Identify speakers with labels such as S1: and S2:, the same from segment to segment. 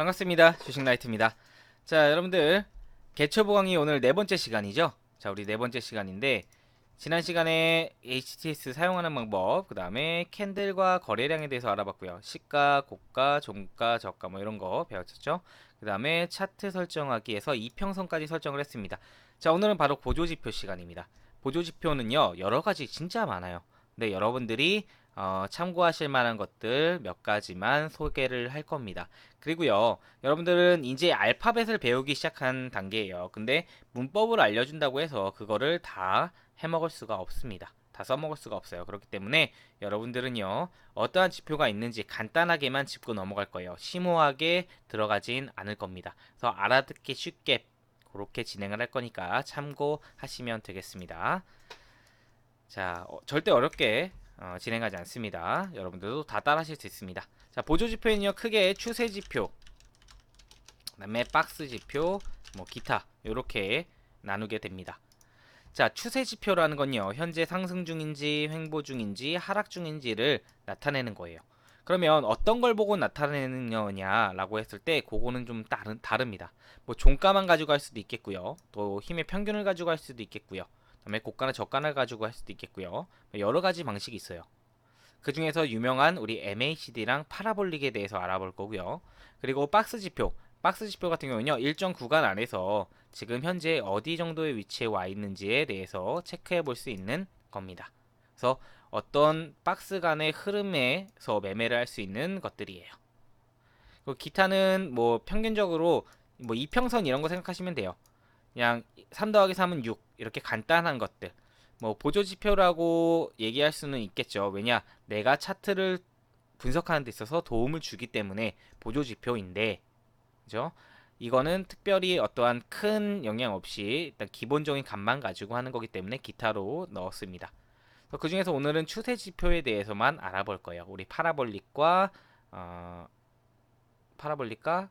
S1: 반갑습니다. 주식라이트입니다. 자, 여러분들 개처 보강이 오늘 네 번째 시간이죠. 자, 우리 네 번째 시간인데 지난 시간에 HTS 사용하는 방법, 그 다음에 캔들과 거래량에 대해서 알아봤고요. 시가, 고가, 종가, 저가 뭐 이런 거 배웠었죠. 그 다음에 차트 설정하기에서 이평선까지 설정을 했습니다. 자, 오늘은 바로 보조지표 시간입니다. 보조지표는요, 여러 가지 진짜 많아요. 근데 여러분들이 어, 참고하실 만한 것들 몇 가지만 소개를 할 겁니다. 그리고요, 여러분들은 이제 알파벳을 배우기 시작한 단계예요. 근데 문법을 알려준다고 해서 그거를 다 해먹을 수가 없습니다. 다 써먹을 수가 없어요. 그렇기 때문에 여러분들은요, 어떠한 지표가 있는지 간단하게만 짚고 넘어갈 거예요. 심오하게 들어가진 않을 겁니다. 그래서 알아듣기 쉽게 그렇게 진행을 할 거니까 참고하시면 되겠습니다. 자, 어, 절대 어렵게 어, 진행하지 않습니다. 여러분들도 다 따라하실 수 있습니다. 자, 보조 지표는요, 크게 추세 지표, 그다음에 박스 지표, 뭐 기타 이렇게 나누게 됩니다. 자, 추세 지표라는 건요, 현재 상승 중인지 횡보 중인지 하락 중인지를 나타내는 거예요. 그러면 어떤 걸 보고 나타내는 거냐라고 했을 때 그거는 좀 다른 다릅니다. 뭐 종가만 가지고 할 수도 있겠고요. 또 힘의 평균을 가지고 할 수도 있겠고요. 그다음에 고가나 저가를 가지고 할 수도 있겠고요. 뭐 여러 가지 방식이 있어요. 그 중에서 유명한 우리 MACD랑 파라볼릭에 대해서 알아볼 거고요. 그리고 박스 지표. 박스 지표 같은 경우는요, 일정 구간 안에서 지금 현재 어디 정도의 위치에 와 있는지에 대해서 체크해 볼 수 있는 겁니다. 그래서 어떤 박스 간의 흐름에서 매매를 할 수 있는 것들이에요. 그리고 기타는 뭐 평균적으로 뭐 이평선 이런 거 생각하시면 돼요. 그냥 3 더하기 3은 6 이렇게 간단한 것들. 뭐 보조 지표라고 얘기할 수는 있겠죠. 왜냐 내가 차트를 분석하는 데 있어서 도움을 주기 때문에 보조 지표인데 그죠? 이거는 특별히 어떠한 큰 영향 없이 일단 기본적인 값만 가지고 하는 거기 때문에 기타로 넣었습니다. 그 중에서 오늘은 추세 지표에 대해서만 알아볼 거예요. 우리 파라볼릭과 어, 파라볼릭과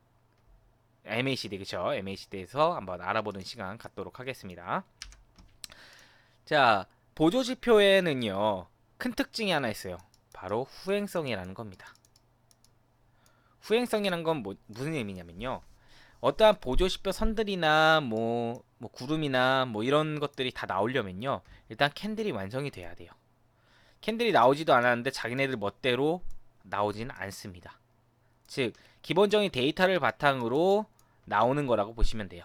S1: MACD 그쵸? MACD에서 한번 알아보는 시간 갖도록 하겠습니다. 자, 보조 지표에는요. 큰 특징이 하나 있어요. 바로 후행성이라는 겁니다. 후행성이란 건 뭐, 무슨 의미냐면요. 어떠한 보조 지표 선들이나 뭐, 뭐 구름이나 뭐 이런 것들이 다 나오려면요. 일단 캔들이 완성이 돼야 돼요. 캔들이 나오지도 않았는데 자기네들 멋대로 나오지는 않습니다. 즉 기본적인 데이터를 바탕으로 나오는 거라고 보시면 돼요.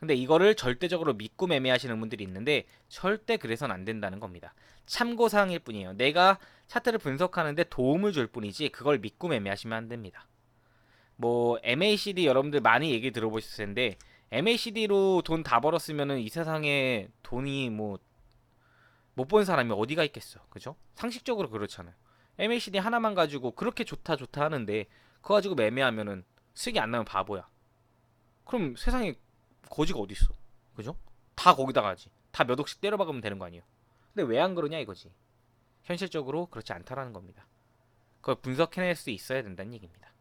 S1: 근데 이거를 절대적으로 믿고 매매하시는 분들이 있는데 절대 그래선 안 된다는 겁니다. 참고사항일 뿐이에요. 내가 차트를 분석하는데 도움을 줄 뿐이지 그걸 믿고 매매하시면 안 됩니다. 뭐 MACD 여러분들 많이 얘기 들어보셨을 텐데 MACD로 돈 다 벌었으면은 이 세상에 돈이 뭐 못 본 사람이 어디가 있겠어. 그죠? 상식적으로 그렇잖아요. MACD 하나만 가지고 그렇게 좋다 좋다 하는데 그거 가지고 매매하면은 수익이 안 나면 바보야. 그럼 세상에 거지가 어디 있어? 그죠? 다 거기다 가지. 다 몇 억씩 때려박으면 되는 거 아니에요. 근데 왜 안 그러냐 이거지. 현실적으로 그렇지 않다라는 겁니다. 그걸 분석해낼 수 있어야 된다는 얘기입니다.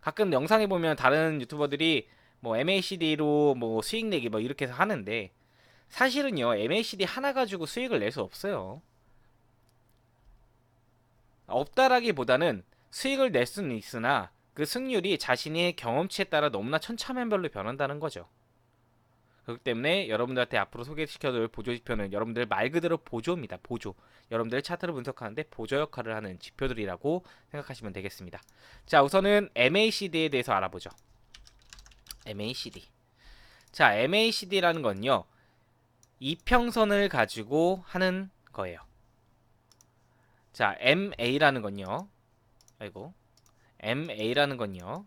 S1: 가끔 영상에 보면 다른 유튜버들이 뭐 MACD로 뭐 수익 내기 뭐 이렇게 해서 하는데 사실은요 MACD 하나 가지고 수익을 낼 수 없어요. 없다라기보다는 수익을 낼 수는 있으나 그 승률이 자신의 경험치에 따라 너무나 천차만별로 변한다는 거죠. 그렇기 때문에 여러분들한테 앞으로 소개시켜줄 보조 지표는 여러분들 말 그대로 보조입니다. 보조. 여러분들 차트를 분석하는데 보조 역할을 하는 지표들이라고 생각하시면 되겠습니다. 자, 우선은 MACD에 대해서 알아보죠. MACD. 자, MACD라는 건요. 이평선을 가지고 하는 거예요. 자, MA라는 건요. 아이고. MA라는 건요.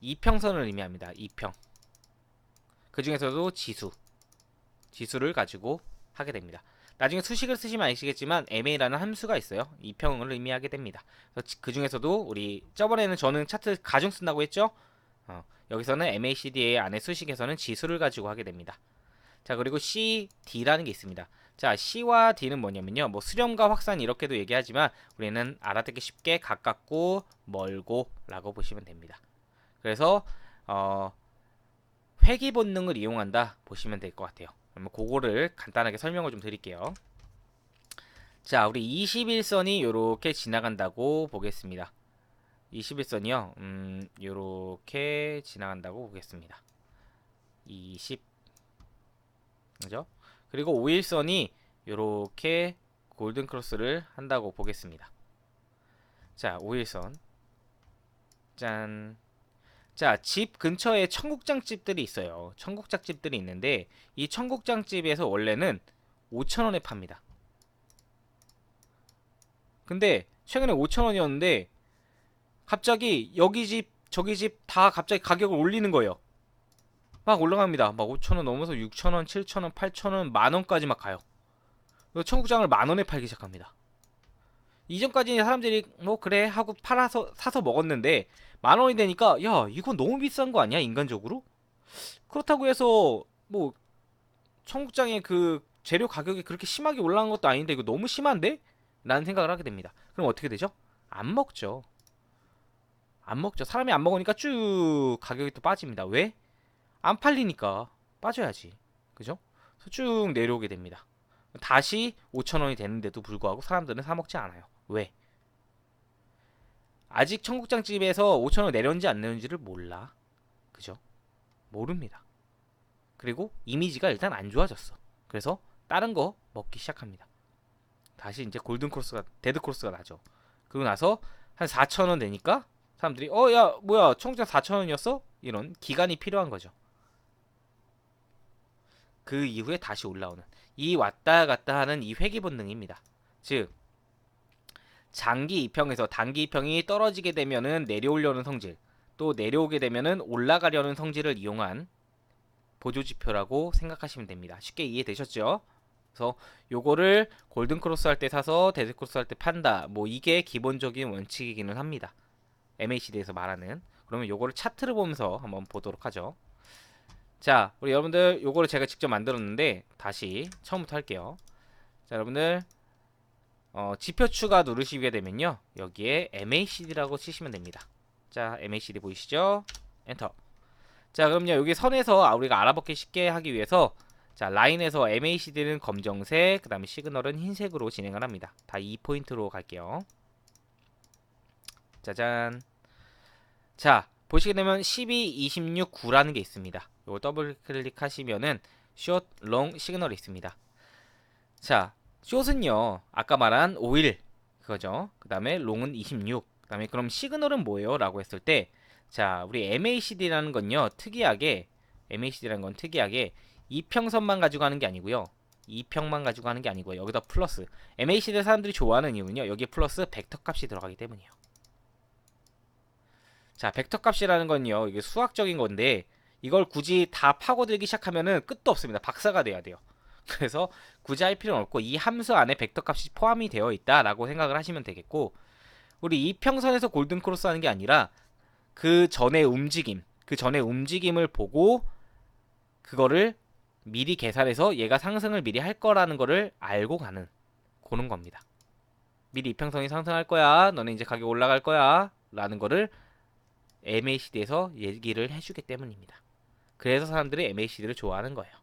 S1: 이평선을 의미합니다. 이평. 그 중에서도 지수. 지수를 가지고 하게 됩니다. 나중에 수식을 쓰시면 아시겠지만 MA라는 함수가 있어요. 이평을 의미하게 됩니다. 그 중에서도 우리 저번에는 저는 차트 가중 쓴다고 했죠. 어, 여기서는 MACD의 안에 수식에서는 지수를 가지고 하게 됩니다. 자 그리고 C, D라는 게 있습니다. 자 C와 D는 뭐냐면요. 뭐 수렴과 확산 이렇게도 얘기하지만 우리는 알아듣기 쉽게 가깝고 멀고라고 보시면 됩니다. 그래서 어, 회귀 본능을 이용한다 보시면 될 것 같아요. 그러면 그거를 간단하게 설명을 좀 드릴게요. 자 우리 21선이 이렇게 지나간다고 보겠습니다. 21선이요. 음, 요렇게 지나간다고 보겠습니다. 20 그죠? 그리고 5일선이 요렇게 골든 크로스를 한다고 보겠습니다. 자, 5일선. 짠. 자, 집 근처에 청국장 집들이 있어요. 청국장 집들이 있는데 이 청국장 집에서 원래는 5,000원에 팝니다. 근데 최근에 5,000원이었는데 갑자기 여기 집 저기 집 다 갑자기 가격을 올리는 거예요. 막 올라갑니다. 막 5,000원 넘어서 6,000원, 7,000원, 8,000원, 만원까지 막 가요. 청국장을 만원에 팔기 시작합니다. 이전까지는 사람들이 뭐 그래 하고 팔아서 사서 먹었는데 만 원이 되니까 야 이건 너무 비싼 거 아니야 인간적으로? 그렇다고 해서 뭐 청국장의 그 재료 가격이 그렇게 심하게 올라간 것도 아닌데 이거 너무 심한데? 라는 생각을 하게 됩니다. 그럼 어떻게 되죠? 안 먹죠. 안 먹죠. 사람이 안 먹으니까 쭉 가격이 또 빠집니다. 왜? 안 팔리니까 빠져야지. 그죠? 그래서 쭉 내려오게 됩니다. 다시 5,000원이 되는데도 불구하고 사람들은 사 먹지 않아요. 왜? 아직 청국장집에서 5,000원 내렸는지 안 내렸는지를 몰라. 그죠? 모릅니다. 그리고 이미지가 일단 안 좋아졌어. 그래서 다른 거 먹기 시작합니다. 다시 이제 골든 크로스가 데드 크로스가 나죠. 그리고 나서 한 4,000원 되니까 사람들이 어 야 뭐야 청국장 4,000원이었어? 이런 기간이 필요한 거죠. 그 이후에 다시 올라오는 이 왔다 갔다 하는 이 회귀 본능입니다. 즉 장기 이평에서 단기 이평이 떨어지게 되면은 내려오려는 성질, 또 내려오게 되면은 올라가려는 성질을 이용한 보조 지표라고 생각하시면 됩니다. 쉽게 이해되셨죠? 그래서 요거를 골든 크로스 할 때 사서 데드 크로스 할 때 판다. 뭐 이게 기본적인 원칙이기는 합니다. MACD에서 말하는. 그러면 요거를 차트를 보면서 한번 보도록 하죠. 자, 우리 여러분들 요거를 제가 직접 만들었는데 다시 처음부터 할게요. 자, 여러분들 어, 지표 추가 누르시게 되면요. 여기에 MACD라고 치시면 됩니다. 자, MACD 보이시죠? 엔터. 자, 그럼요. 여기 선에서 아, 우리가 알아보기 쉽게 하기 위해서 자, 라인에서 MACD는 검정색, 그 다음에 시그널은 흰색으로 진행을 합니다. 다 2포인트로 갈게요. 짜잔. 자, 보시게 되면 12, 26, 9라는 게 있습니다. 이걸 더블 클릭하시면은 숏, 롱 시그널이 있습니다. 자, 숏은요. 아까 말한 5일 그거죠. 그 다음에 롱은 26. 그 다음에 그럼 시그널은 뭐예요? 라고 했을 때 자, 우리 MACD라는 건요. 특이하게 MACD라는 건 특이하게 이평선만 가지고 하는 게 아니고요. 이평만 가지고 하는 게 아니고요. 여기다 플러스. MACD 사람들이 좋아하는 이유는요. 여기에 플러스 벡터 값이 들어가기 때문이에요. 자, 벡터 값이라는 건요. 이게 수학적인 건데 이걸 굳이 다 파고들기 시작하면은 끝도 없습니다. 박사가 돼야 돼요. 그래서 굳이 할 필요는 없고 이 함수 안에 벡터 값이 포함이 되어 있다라고 생각을 하시면 되겠고 우리 이평선에서 골든 크로스 하는 게 아니라 그 전의 움직임, 그 전의 움직임을 보고 그거를 미리 계산해서 얘가 상승을 미리 할 거라는 거를 알고 가는 그런 겁니다. 미리 이평선이 상승할 거야. 너네 이제 가격 올라갈 거야. 라는 거를 MACD에서 얘기를 해주기 때문입니다. 그래서 사람들이 MACD를 좋아하는 거예요.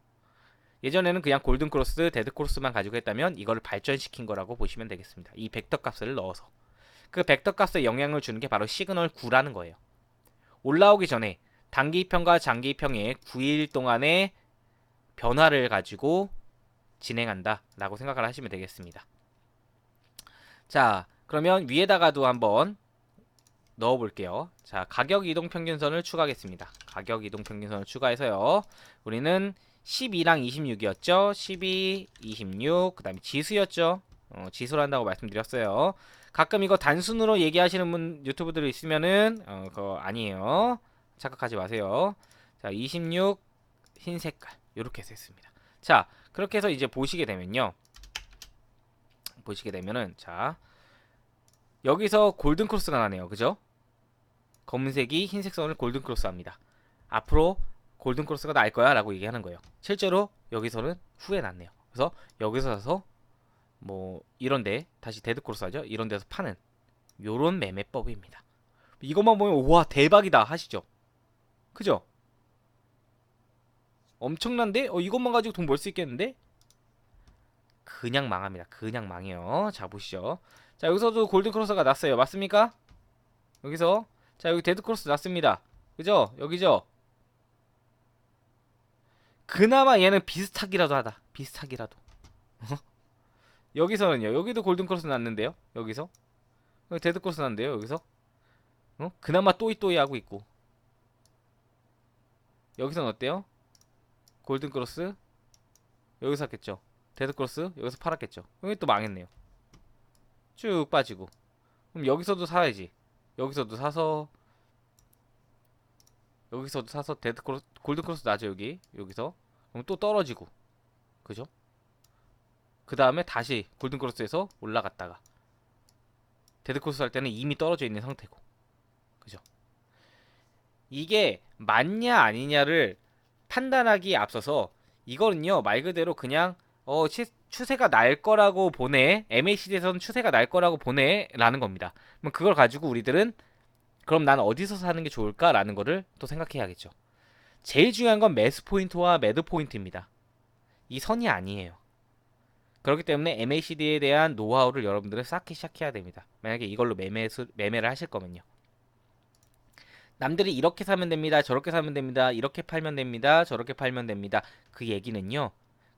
S1: 예전에는 그냥 골든 크로스, 데드 크로스만 가지고 했다면 이거를 발전시킨 거라고 보시면 되겠습니다. 이 벡터 값을 넣어서. 그 벡터 값에 영향을 주는 게 바로 시그널 9라는 거예요. 올라오기 전에 단기 평과 장기 평의 9일 동안의 변화를 가지고 진행한다 라고 생각을 하시면 되겠습니다. 자, 그러면 위에다가도 한번 넣어 볼게요. 자, 가격 이동 평균선을 추가하겠습니다. 가격 이동 평균선을 추가해서요. 우리는 12랑 26이었죠. 12, 26, 그 다음에 지수였죠. 어, 지수로 한다고 말씀드렸어요. 가끔 이거 단순으로 얘기하시는 분 유튜브들 있으면은 어, 그거 아니에요. 착각하지 마세요. 자, 26 흰 색깔 이렇게 해서 했습니다. 자, 그렇게 해서 이제 보시게 되면요. 보시게 되면은 자 여기서 골든 크로스가 나네요. 그죠? 검은색이 흰색 선을 골든 크로스 합니다. 앞으로 골든 크로스가 날 거야 라고 얘기하는 거예요. 실제로 여기서는 후에 났네요. 그래서 여기서 사서 뭐 이런데 다시 데드 크로스 하죠. 이런 데서 파는 요런 매매법입니다. 이것만 보면 와 대박이다 하시죠. 그죠? 엄청난데? 어 이것만 가지고 돈 벌 수 있겠는데? 그냥 망합니다. 그냥 망해요. 자 보시죠. 자 여기서도 골든 크로스가 났어요. 맞습니까? 여기서 자 여기 데드 크로스 났습니다. 그죠? 여기죠? 그나마 얘는 비슷하기라도 하다. 비슷하기라도. 어? 여기서는요. 여기도 골든 크로스 났는데요. 여기서 여기 데드 크로스 났는데요. 여기서 어? 그나마 또이또이 하고 있고 여기서는 어때요? 골든 크로스 여기서 샀겠죠. 데드 크로스 여기서 팔았겠죠. 여기 또 망했네요. 쭉 빠지고 그럼 여기서도 사야지. 여기서도 사서 여기서도 사서 데드 크로스 골든 크로스 나죠 여기 여기서 그럼 또 떨어지고 그죠? 그 다음에 다시 골든 크로스에서 올라갔다가 데드 크로스 할 때는 이미 떨어져 있는 상태고 그죠? 이게 맞냐 아니냐를 판단하기 앞서서 이거는요 말 그대로 그냥 어 치- 추세가 날 거라고 보내 MACD에서는 추세가 날 거라고 보내라는 겁니다. 그럼 그걸 가지고 우리들은 그럼 난 어디서 사는 게 좋을까라는 거를 또 생각해야겠죠. 제일 중요한 건 매수 포인트와 매도 포인트입니다. 이 선이 아니에요. 그렇기 때문에 MACD에 대한 노하우를 여러분들은 쌓기 시작해야 됩니다. 만약에 이걸로 매매 매매를 하실 거면요. 남들이 이렇게 사면 됩니다. 저렇게 사면 됩니다. 이렇게 팔면 됩니다. 저렇게 팔면 됩니다. 그 얘기는요.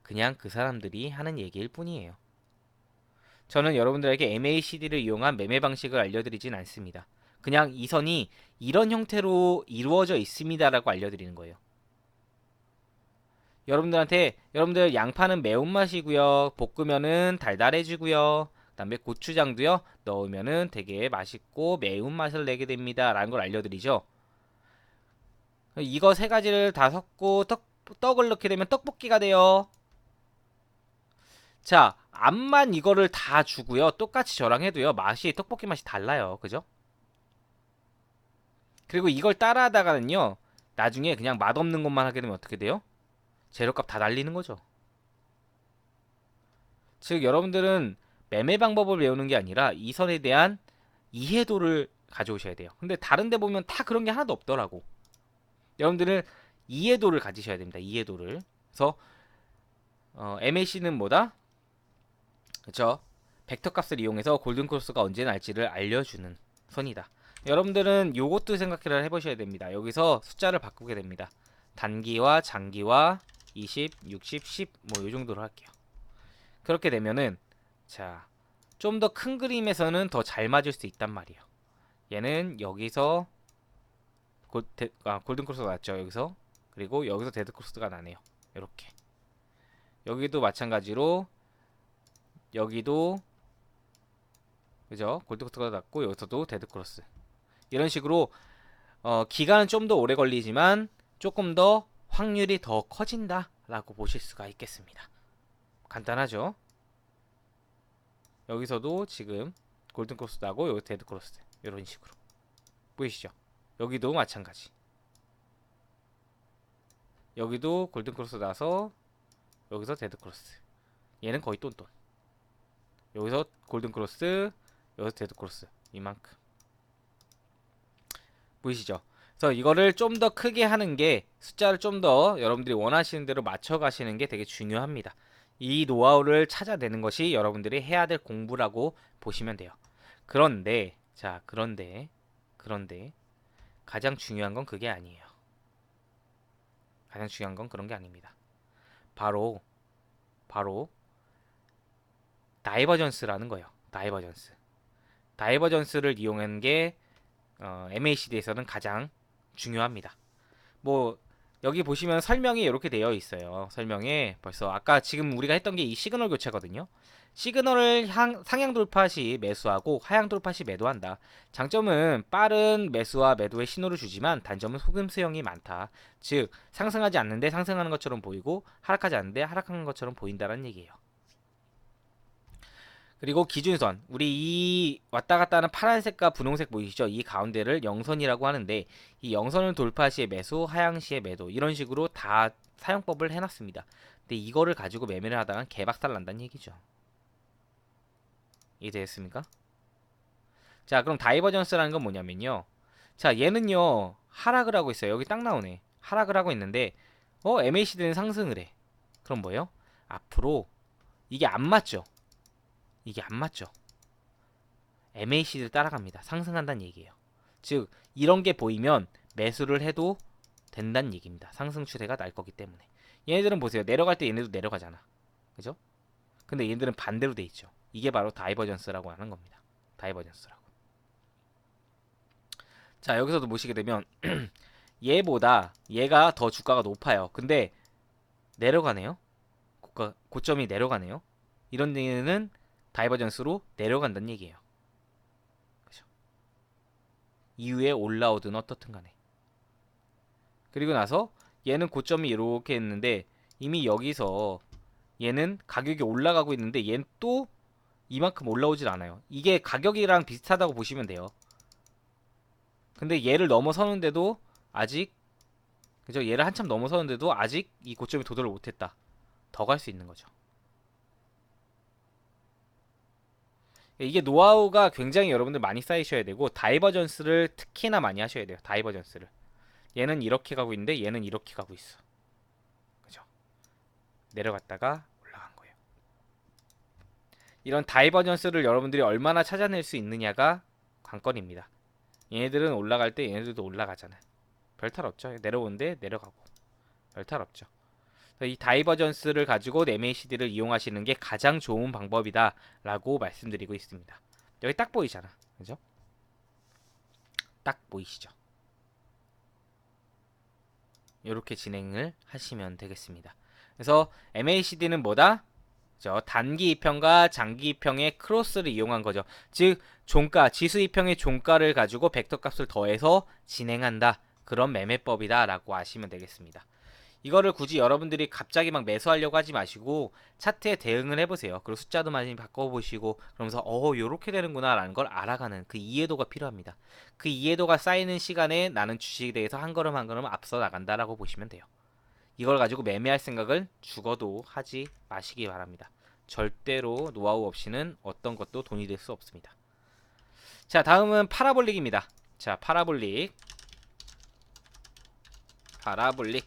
S1: 그냥 그 사람들이 하는 얘기일 뿐이에요. 저는 여러분들에게 MACD를 이용한 매매 방식을 알려드리진 않습니다. 그냥 이 선이 이런 형태로 이루어져 있습니다라고 알려드리는 거예요. 여러분들한테 여러분들 양파는 매운맛이고요. 볶으면은 달달해지고요. 그다음에 고추장도요. 넣으면은 되게 맛있고 매운맛을 내게 됩니다. 라는 걸 알려드리죠. 이거 세 가지를 다 섞고 떡, 떡을 넣게 되면 떡볶이가 돼요. 자, 앞만 이거를 다 주고요. 똑같이 저랑 해도요. 맛이 떡볶이 맛이 달라요. 그죠? 그리고 이걸 따라하다가는요. 나중에 그냥 맛없는 것만 하게 되면 어떻게 돼요? 재료값 다 날리는 거죠. 즉 여러분들은 매매 방법을 배우는 게 아니라 이 선에 대한 이해도를 가져오셔야 돼요. 근데 다른 데 보면 다 그런 게 하나도 없더라고. 여러분들은 이해도를 가지셔야 됩니다. 이해도를. 그래서 어, MAC는 뭐다? 그쵸? 벡터 값을 이용해서 골든 크로스가 언제 날지를 알려주는 선이다. 여러분들은 요것도 생각을 해보셔야 됩니다. 여기서 숫자를 바꾸게 됩니다. 단기와 장기와 20, 60, 10 뭐 요 정도로 할게요. 그렇게 되면은 자, 좀 더 큰 그림에서는 더 잘 맞을 수 있단 말이에요. 얘는 여기서 골, 데, 아, 골든 크로스가 났죠. 여기서. 그리고 여기서 데드 크로스가 나네요. 이렇게. 여기도 마찬가지로 여기도 그죠? 골든 크로스가 났고 여기서도 데드 크로스. 이런 식으로 어, 기간은 좀 더 오래 걸리지만 조금 더 확률이 더 커진다라고 보실 수가 있겠습니다. 간단하죠? 여기서도 지금 골든 크로스 나고 여기 데드 크로스 이런 식으로 보이시죠? 여기도 마찬가지. 여기도 골든 크로스 나서 여기서 데드 크로스. 얘는 거의 똔똔. 여기서 골든 크로스, 여기서 데드 크로스. 이만큼. 보이시죠? 그래서 이거를 좀 더 크게 하는 게 숫자를 좀 더 여러분들이 원하시는 대로 맞춰 가시는 게 되게 중요합니다. 이 노하우를 찾아내는 것이 여러분들이 해야 될 공부라고 보시면 돼요. 그런데 자, 그런데 그런데 가장 중요한 건 그게 아니에요. 가장 중요한 건 그런 게 아닙니다. 바로 바로 다이버전스라는 거예요. 다이버전스. 다이버전스를 이용하는 게 어, MACD에서는 가장 중요합니다. 뭐 여기 보시면 설명이 이렇게 되어 있어요. 설명에 벌써 아까 지금 우리가 했던 게 이 시그널 교체거든요. 시그널을 향, 상향 돌파 시 매수하고 하향 돌파 시 매도한다. 장점은 빠른 매수와 매도의 신호를 주지만 단점은 속임수형이 많다. 즉 상승하지 않는데 상승하는 것처럼 보이고 하락하지 않는데 하락하는 것처럼 보인다는 얘기예요. 그리고 기준선 우리 이 왔다 갔다 하는 파란색과 분홍색 보이시죠? 이 가운데를 영선이라고 하는데 이 영선을 돌파 시에 매수, 하향 시에 매도 이런 식으로 다 사용법을 해놨습니다. 근데 이거를 가지고 매매를 하다가 개박살 난다는 얘기죠. 이해되셨습니까? 자 그럼 다이버전스라는 건 뭐냐면요. 자 얘는요 하락을 하고 있어요. 여기 딱 나오네. 하락을 하고 있는데 어 MACD는 상승을 해. 그럼 뭐예요? 앞으로 이게 안 맞죠? 이게 안 맞죠. MACD를 따라갑니다. 상승한다는 얘기예요. 즉 이런 게 보이면 매수를 해도 된다는 얘기입니다. 상승 추세가 날 거기 때문에. 얘네들은 보세요. 내려갈 때 얘네도 내려가잖아. 그죠? 근데 얘네들은 반대로 돼 있죠. 이게 바로 다이버전스라고 하는 겁니다. 다이버전스라고. 자, 여기서도 보시게 되면 얘보다 얘가 더 주가가 높아요. 근데 내려가네요. 고가, 고점이 내려가네요. 이런 데는 다이버전스로 내려간다는 얘기예요. 그죠? 이후에 올라오든 어떻든 간에. 그리고 나서 얘는 고점이 이렇게 했는데 이미 여기서 얘는 가격이 올라가고 있는데 얘는 또 이만큼 올라오질 않아요. 이게 가격이랑 비슷하다고 보시면 돼요. 근데 얘를 넘어서는데도 아직 그죠? 얘를 한참 넘어서는데도 아직 이 고점에 도달을 못했다. 더 갈 수 있는 거죠. 이게 노하우가 굉장히 여러분들 많이 쌓이셔야 되고 다이버전스를 특히나 많이 하셔야 돼요. 다이버전스를. 얘는 이렇게 가고 있는데 얘는 이렇게 가고 있어. 그죠? 내려갔다가 올라간 거예요. 이런 다이버전스를 여러분들이 얼마나 찾아낼 수 있느냐가 관건입니다. 얘네들은 올라갈 때 얘네들도 올라가잖아요. 별탈 없죠. 내려오는데 내려가고 별탈 없죠. 이 다이버전스를 가지고 MACD를 이용하시는 게 가장 좋은 방법이다라고 말씀드리고 있습니다. 여기 딱 보이잖아, 그죠? 딱 보이시죠? 이렇게 진행을 하시면 되겠습니다. 그래서 MACD는 뭐다? 저 단기 이평과 장기 이평의 크로스를 이용한 거죠. 즉 종가 지수 이평의 종가를 가지고 벡터 값을 더해서 진행한다. 그런 매매법이다라고 아시면 되겠습니다. 이거를 굳이 여러분들이 갑자기 막 매수하려고 하지 마시고 차트에 대응을 해보세요. 그리고 숫자도 많이 바꿔보시고 그러면서 어 요렇게 되는구나 라는 걸 알아가는 그 이해도가 필요합니다. 그 이해도가 쌓이는 시간에 나는 주식에 대해서 한 걸음 한 걸음 앞서 나간다라고 보시면 돼요. 이걸 가지고 매매할 생각을 죽어도 하지 마시기 바랍니다. 절대로 노하우 없이는 어떤 것도 돈이 될 수 없습니다. 자 다음은 파라볼릭입니다. 자 파라볼릭 파라볼릭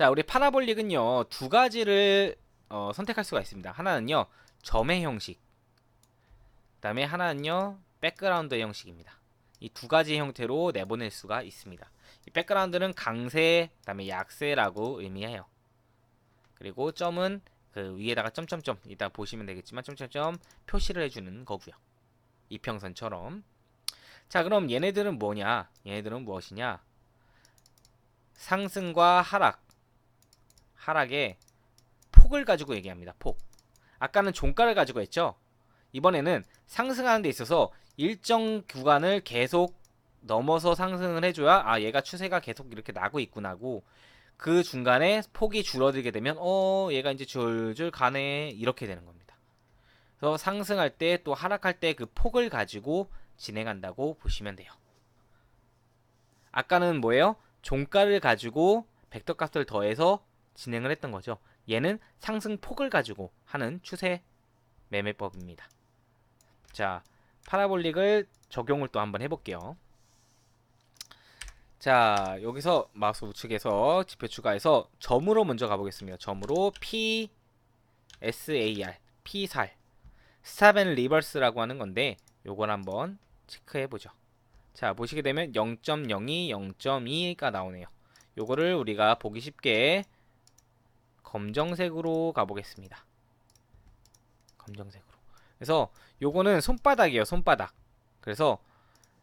S1: 자, 우리 파라볼릭은요, 두 가지를 어, 선택할 수가 있습니다. 하나는요, 점의 형식. 그 다음에 하나는요, 백그라운드 형식입니다. 이 두 가지 형태로 내보낼 수가 있습니다. 이 백그라운드는 강세, 그 다음에 약세라고 의미해요. 그리고 점은 그 위에다가 점점점, 이따 보시면 되겠지만, 점점점 표시를 해주는 거고요. 이평선처럼. 자, 그럼 얘네들은 뭐냐? 얘네들은 무엇이냐? 상승과 하락, 하락의 폭을 가지고 얘기합니다. 폭. 아까는 종가를 가지고 했죠. 이번에는 상승하는 데 있어서 일정 구간을 계속 넘어서 상승을 해줘야 아 얘가 추세가 계속 이렇게 나고 있구나고 그 중간에 폭이 줄어들게 되면 어 얘가 이제 줄줄 가네 이렇게 되는 겁니다. 그래서 상승할 때 또 하락할 때 그 폭을 가지고 진행한다고 보시면 돼요. 아까는 뭐예요? 종가를 가지고 벡터 값을 더해서 진행을 했던 거죠. 얘는 상승폭을 가지고 하는 추세 매매법입니다. 자, 파라볼릭을 적용을 또 한번 해볼게요. 자, 여기서 마우스 우측에서 지표 추가해서 점으로 먼저 가보겠습니다. 점으로 P SAR, P살, 스탑 앤 리버스라고 하는 건데 요걸 한번 체크해 보죠. 자, 보시게 되면 0.02, 0.2가 나오네요. 요거를 우리가 보기 쉽게 검정색으로 가보겠습니다. 검정색으로. 그래서 요거는 손바닥이에요. 손바닥. 그래서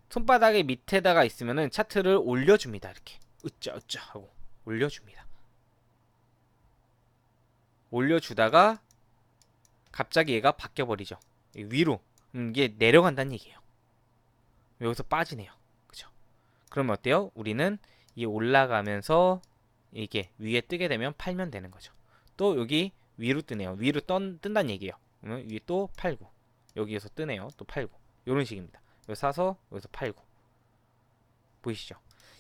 S1: 손바닥의 밑에다가 있으면은 차트를 올려줍니다. 이렇게 으짜 으짜 하고 올려줍니다. 올려주다가 갑자기 얘가 바뀌어버리죠. 위로. 음, 이게 내려간다는 얘기예요. 여기서 빠지네요. 그죠? 그러면 어때요? 우리는 이 올라가면서 이게 위에 뜨게 되면 팔면 되는 거죠. 또 여기 위로 뜨네요. 위로 떤, 뜬다는 얘기예요. 그러면 위에 또 팔고 여기에서 뜨네요. 또 팔고 이런 식입니다. 여기 사서 여기서 팔고 보이시죠?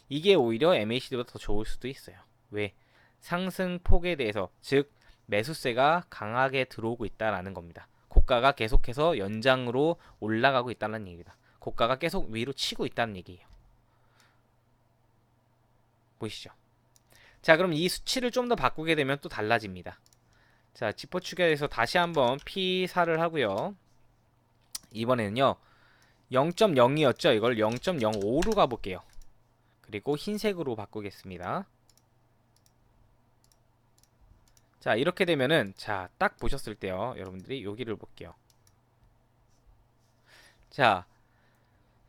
S1: 이게 오히려 MACD보다 더 좋을 수도 있어요. 왜? 상승폭에 대해서 즉 매수세가 강하게 들어오고 있다라는 겁니다. 고가가 계속해서 연장으로 올라가고 있다는 얘기다. 고가가 계속 위로 치고 있다는 얘기예요. 보이시죠? 자, 그럼 이 수치를 좀 더 바꾸게 되면 또 달라집니다. 자, 지퍼 추계에서 다시 한번 P4를 하고요. 이번에는요. 0.0이었죠. 이걸 0.05로 가볼게요. 그리고 흰색으로 바꾸겠습니다. 자 이렇게 되면은 자 딱 보셨을 때요 여러분들이 여기를 볼게요 자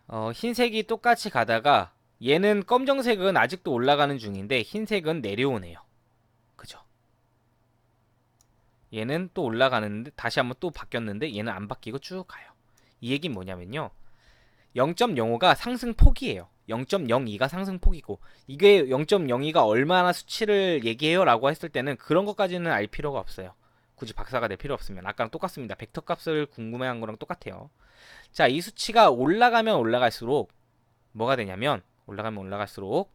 S1: 어, 흰색이 똑같이 가다가 얘는 검정색은 아직도 올라가는 중인데 흰색은 내려오네요. 그죠? 얘는 또 올라가는데 다시 한번 또 바뀌었는데 얘는 안 바뀌고 쭉 가요. 이 얘기는 뭐냐면요. 0.05가 상승폭이에요. 0.02가 상승폭이고 이게 0.02가 얼마나 수치를 얘기해요? 라고 했을 때는 그런 것까지는 알 필요가 없어요. 굳이 박사가 낼 필요 없으면. 아까랑 똑같습니다. 벡터 값을 궁금해한 거랑 똑같아요. 자 이 수치가 올라가면 올라갈수록 뭐가 되냐면 올라가면 올라갈수록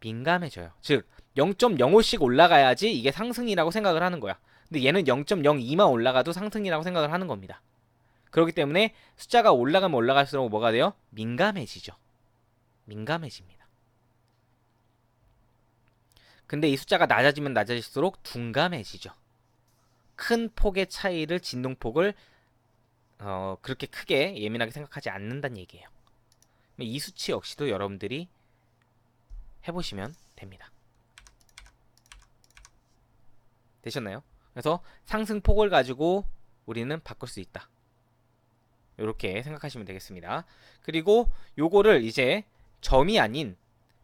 S1: 민감해져요 즉 0.05씩 올라가야지 이게 상승이라고 생각을 하는 거야 근데 얘는 0.02만 올라가도 상승이라고 생각을 하는 겁니다 그렇기 때문에 숫자가 올라가면 올라갈수록 뭐가 돼요? 민감해지죠 민감해집니다. 근데 이 숫자가 낮아지면 낮아질수록 둔감해지죠. 큰 폭의 차이를 진동폭을 어, 그렇게 크게 예민하게 생각하지 않는다는 얘기예요. 이 수치 역시도 여러분들이 해보시면 됩니다. 되셨나요? 그래서 상승폭을 가지고 우리는 바꿀 수 있다. 이렇게 생각하시면 되겠습니다. 그리고 요거를 이제 점이 아닌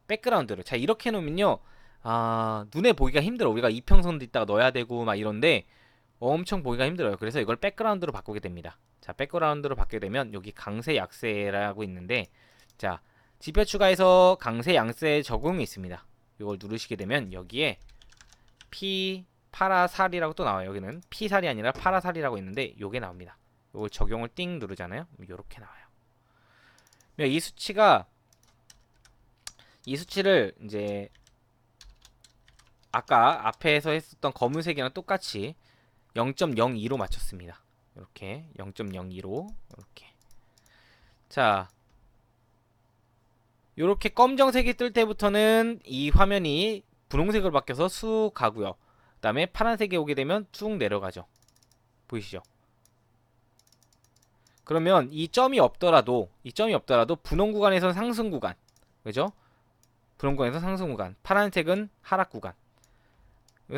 S1: 백그라운드를 자 이렇게 해놓으면요 아 눈에 보기가 힘들어 우리가 이평선도 있다가 넣어야 되고 막 이런데 엄청 보기가 힘들어요 그래서 이걸 백그라운드로 바꾸게 됩니다 자 백그라운드로 바뀌게 되면 여기 강세 약세라고 있는데 자 지표 추가해서 강세 양세 적용이 있습니다. 이걸 누르시게 되면 여기에 P 파라살이라고 또 나와요. 여기는 P살이 아니라 파라살이라고 있는데 요게 나옵니다. 이걸 적용을 띵 누르잖아요. 이렇게 나와요. 이 수치가 이 수치를 이제 아까 앞에서 했었던 검은색이랑 똑같이 0.02로 맞췄습니다. 이렇게 0.02로 이렇게. 자 이렇게 검정색이 뜰 때부터는 이 화면이 분홍색으로 바뀌어서 쑥 가고요. 그 다음에 파란색이 오게 되면 쭉 내려가죠. 보이시죠? 그러면 이 점이 없더라도 이 점이 없더라도 분홍 구간에서 상승 구간 그죠? 분홍 구간에서 상승 구간 파란색은 하락 구간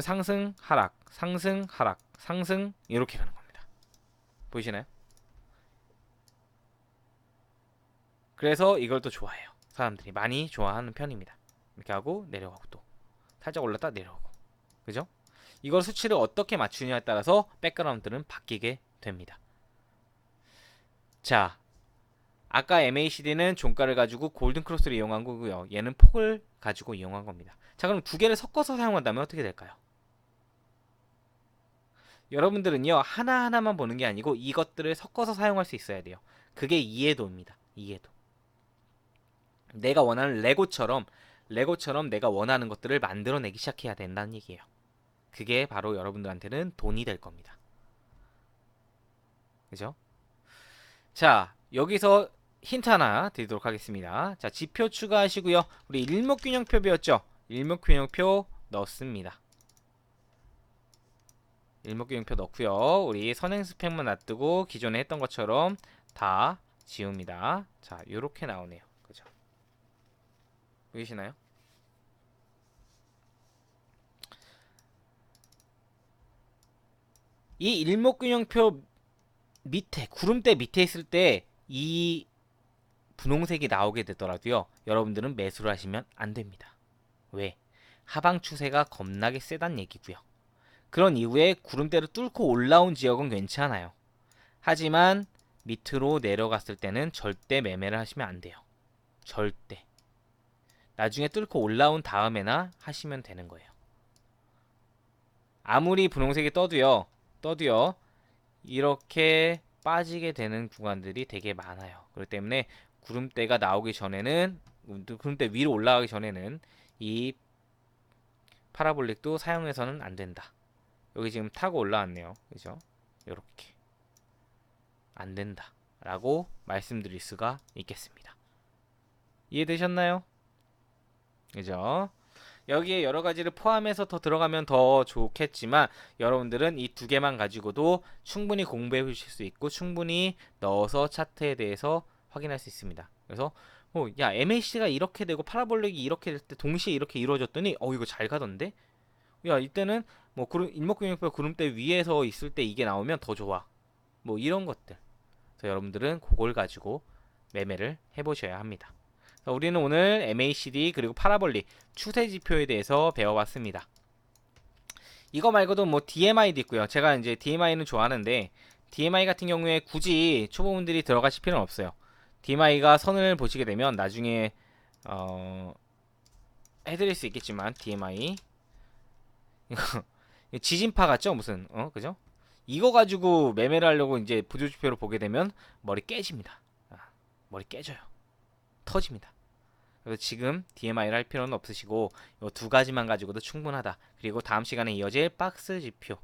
S1: 상승 하락 상승 하락 상승 이렇게 가는 겁니다 보이시나요? 그래서 이걸 또 좋아해요 사람들이 많이 좋아하는 편입니다 이렇게 하고 내려가고 또 살짝 올랐다 내려오고 그죠? 이걸 수치를 어떻게 맞추냐에 따라서 백그라운드는 바뀌게 됩니다 자 아까 MACD는 종가를 가지고 골든 크로스를 이용한 거고요. 얘는 폭을 가지고 이용한 겁니다. 자, 그럼 두 개를 섞어서 사용한다면 어떻게 될까요? 여러분들은요, 하나하나만 보는 게 아니고 이것들을 섞어서 사용할 수 있어야 돼요. 그게 이해도입니다. 이해도. 내가 원하는 레고처럼, 레고처럼 내가 원하는 것들을 만들어내기 시작해야 된다는 얘기예요. 그게 바로 여러분들한테는 돈이 될 겁니다. 그죠? 자, 여기서 힌트 하나 드리도록 하겠습니다. 자, 지표 추가하시고요. 우리 일목균형표 배웠죠? 일목균형표 넣습니다. 일목균형표 넣고요. 우리 선행 스펙만 놔두고 기존에 했던 것처럼 다 지웁니다. 자, 요렇게 나오네요. 보이시나요? 이 일목균형표 밑에 구름대 밑에 있을 때 이 분홍색이 나오게 되더라도요. 여러분들은 매수를 하시면 안 됩니다. 왜? 하방 추세가 겁나게 세단 얘기고요. 그런 이후에 구름대를 뚫고 올라온 지역은 괜찮아요. 하지만 밑으로 내려갔을 때는 절대 매매를 하시면 안 돼요. 절대. 나중에 뚫고 올라온 다음에나 하시면 되는 거예요. 아무리 분홍색이 떠도요. 떠도요. 이렇게 빠지게 되는 구간들이 되게 많아요. 그렇기 때문에 구름대가 나오기 전에는 구름대 위로 올라가기 전에는 이 파라볼릭도 사용해서는 안 된다. 여기 지금 타고 올라왔네요. 그죠? 이렇게 안 된다. 라고 말씀드릴 수가 있겠습니다. 이해되셨나요? 그죠? 여기에 여러 가지를 포함해서 더 들어가면 더 좋겠지만 여러분들은 이 두 개만 가지고도 충분히 공부해 보실 수 있고 충분히 넣어서 차트에 대해서 확인할 수 있습니다. 그래서 어, 야 MAC가 이렇게 되고 파라볼릭이 이렇게 될 때 동시에 이렇게 이루어졌더니 어 이거 잘 가던데? 야 이때는 뭐 구름 인목균형표 구름대 위에서 있을 때 이게 나오면 더 좋아. 뭐 이런 것들. 그래서 여러분들은 그걸 가지고 매매를 해보셔야 합니다. 자, 우리는 오늘 MACD 그리고 파라볼릭 추세 지표에 대해서 배워봤습니다. 이거 말고도 뭐 DMI도 있고요. 제가 이제 DMI는 좋아하는데 DMI 같은 경우에 굳이 초보분들이 들어가실 필요는 없어요. DMI가 선을 보시게 되면 나중에 어 해드릴 수 있겠지만 DMI 지진파 같죠 무슨 어 그죠? 이거 가지고 매매를 하려고 이제 부조지표를 보게 되면 머리 깨집니다. 아, 머리 깨져요. 터집니다. 그래서 지금 DMI를 할 필요는 없으시고 이 두 가지만 가지고도 충분하다. 그리고 다음 시간에 이어질 박스 지표,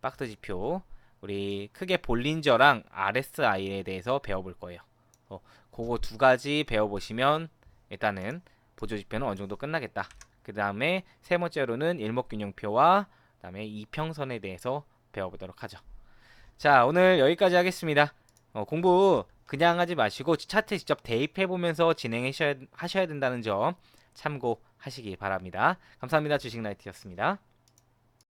S1: 박스 지표 우리 크게 볼린저랑 RSI에 대해서 배워볼 거예요. 어, 그거 두 가지 배워보시면 일단은 보조 지표는 어느 정도 끝나겠다. 그 다음에 세 번째로는 일목균형표와 그 다음에 이평선에 대해서 배워보도록 하죠. 자 오늘 여기까지 하겠습니다. 어, 공부 그냥 하지 마시고 차트 직접 대입해 보면서 진행하셔야 하셔야 된다는 점 참고하시기 바랍니다. 감사합니다. 주식나이트였습니다.